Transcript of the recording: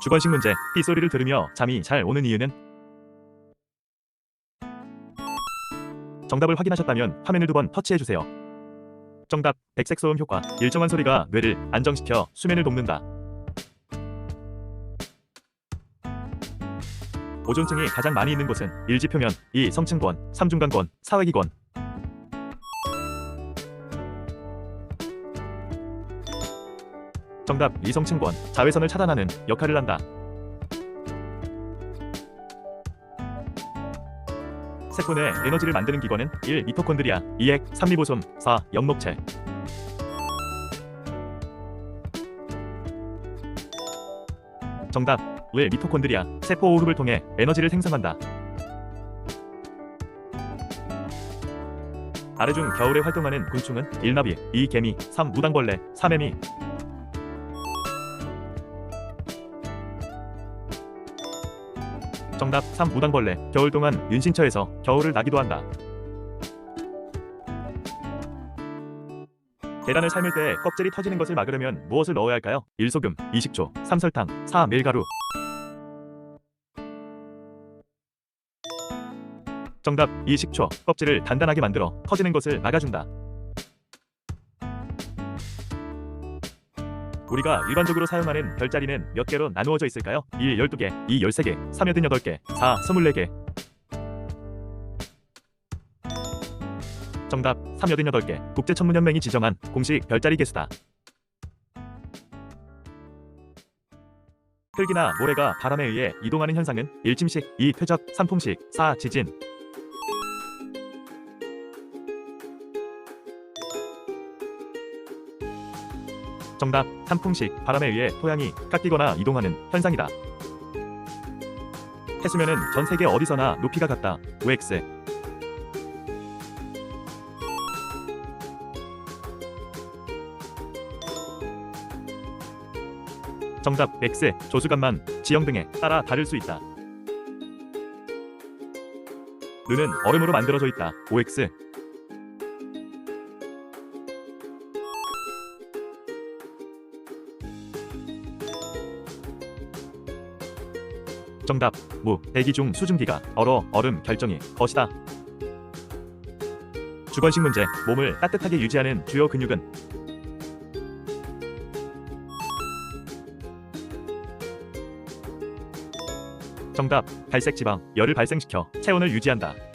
주관식 문제. 삐 소리를 들으며 잠이 잘 오는 이유는 정답을 확인하셨다면 화면을 두 번 터치해 주세요. 정답. 백색 소음 효과. 일정한 소리가 뇌를 안정시켜 수면을 돕는다. 오존층이 가장 많이 있는 곳은 1지 표면, 2 성층권, 3 중간권, 4 외기권. 정답 이성층권 자외선을 차단하는 역할을 한다. 세포 내 에너지를 만드는 기관은 1. 미토콘드리아 2. 액 3. 리보솜 4. 영록체 정답 1. 미토콘드리아 세포 호흡을 통해 에너지를 생성한다. 아래 중 겨울에 활동하는 곤충은 1. 나비 2. 개미 3. 무당벌레 4. 매미 정답 3. 무당벌레 겨울 동안 은신처에서 겨울을 나기도 한다. 계란을 삶을 때 껍질이 터지는 것을 막으려면 무엇을 넣어야 할까요? 1. 소금 2. 식초 3. 설탕 4. 밀가루 정답 2. 식초 껍질을 단단하게 만들어 터지는 것을 막아준다. 우리가 일반적으로 사용하는 별자리는 몇 개로 나누어져 있을까요? 1. 12개 2. 13개 3. 88개 4. 24개 정답 3. 88개 국제천문연맹이 지정한 공식 별자리 개수다. 흙이나 모래가 바람에 의해 이동하는 현상은 1. 침식 2. 퇴적 3. 풍식 4. 지진 정답 3풍식 바람에 의해 토양이 깎이거나 이동하는 현상이다. 해수면은 전 세계 어디서나 높이가 같다. OX 정답 X 조수간만 지형 등에 따라 다를 수 있다. 눈은 얼음으로 만들어져 있다. OX 정답 무 대기 중 수증기가 얼어 얼음 결정이 것이다. 주관식 문제 몸을 따뜻하게 유지하는 주요 근육은 정답 갈색 지방 열을 발생시켜 체온을 유지한다.